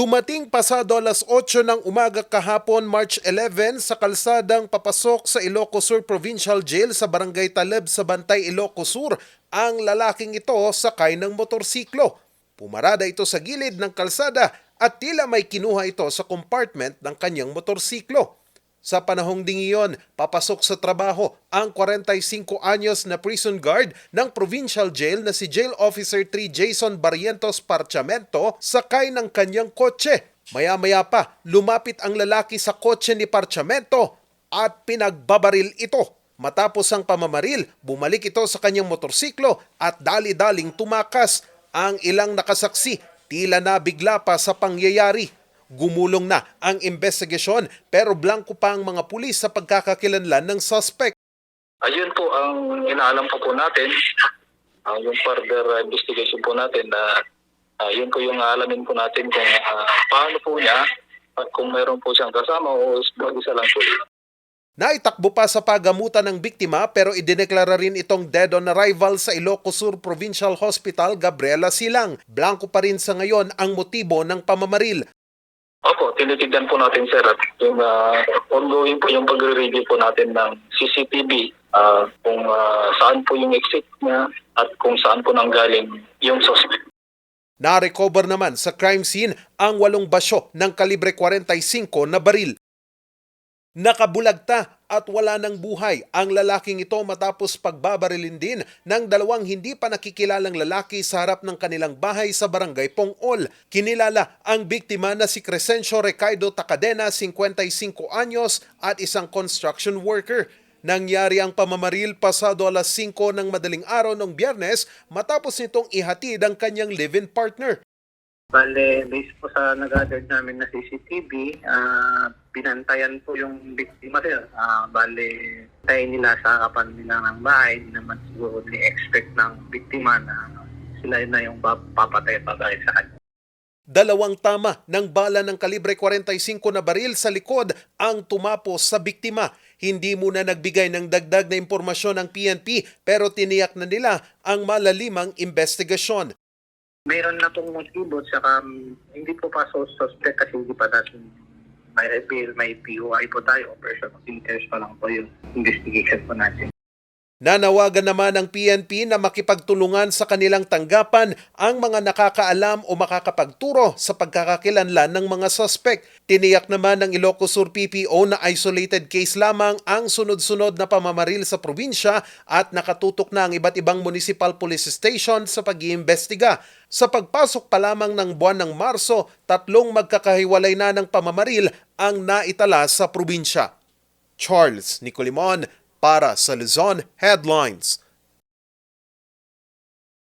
Dumating pasado alas 8 ng umaga kahapon March 11 sa kalsadang papasok sa Ilocos Sur Provincial Jail sa Barangay Taleb sa Bantay, Ilocos Sur ang lalaking ito sakay ng motorsiklo. Pumarada ito sa gilid ng kalsada at tila may kinuha ito sa compartment ng kanyang motorsiklo. Sa panahong ding iyon, papasok sa trabaho ang 45 anyos na prison guard ng provincial jail na si Jail Officer 3 Jason Barrientos Parchamento sakay ng kanyang kotse. Maya-maya pa, lumapit ang lalaki sa kotse ni Parchamento at pinagbabaril ito. Matapos ang pamamaril, bumalik ito sa kanyang motorsiklo at dali-daling tumakas. Ang ilang nakasaksi, tila na bigla pa sa pangyayari. Gumulong na ang investigasyon pero blanco pa ang mga pulis sa pagkakakilanlan ng suspect. Ayun po ang inaalam po po natin. Ah, yung further uh, investigation po natin na ah, yun po yung aalamin po natin kung ah, paano po niya at kung meron po siyang kasama o mag-isa lang po. Naitakbo pa sa pagamutan ng biktima pero idineklara rin itong dead on arrival sa Ilocos Sur Provincial Hospital Gabriela Silang. Blanco pa rin sa ngayon ang motibo ng pamamaril. Opo, tinitignan po natin sir at yung ah, ongoing po yung pagre-review po natin ng CCTV ah, kung ah, saan po yung exit niya at kung saan po nanggaling yung suspect. Na-recover naman sa crime scene ang walong basyo ng kalibre 45 na baril. Nakabulagta at wala ng buhay ang lalaking ito matapos pagbabarilin din ng dalawang hindi pa nakikilalang lalaki sa harap ng kanilang bahay sa barangay Pongol. Kinilala ang biktima na si Crescencio Ricardo Tacadena, 55 anyos at isang construction worker. Nangyari ang pamamaril pasado alas 5 ng madaling araw ng biyernes matapos nitong ihatid ang kanyang live-in partner. Bale, based po sa nag-gather namin na CCTV, ah, pinantayan po yung biktima sir. Ah, bale, tayo nila sa harapan nila ng bahay, hindi naman siguro ni-expect ng biktima na sila na yung pap- papatay at babalik sa kanya. Dalawang tama ng bala ng kalibre 45 na baril sa likod ang tumapos sa biktima. Hindi muna nagbigay ng dagdag na impormasyon ang PNP pero tiniyak na nila ang malalimang investigasyon. Mayroon na pong motibo, saka um, hindi po pa so suspect kasi hindi pa natin may reveal, may POI po tayo, person of pa lang po yung investigation po natin. Nanawagan naman ang PNP na makipagtulungan sa kanilang tanggapan ang mga nakakaalam o makakapagturo sa pagkakakilanlan ng mga suspect. Tiniyak naman ng Ilocos Sur PPO na isolated case lamang ang sunod-sunod na pamamaril sa probinsya at nakatutok na ang iba't ibang municipal police station sa pag-iimbestiga. Sa pagpasok pa lamang ng buwan ng Marso, tatlong magkakahiwalay na ng pamamaril ang naitala sa probinsya. Charles Nicolimon para Salizon Headlines.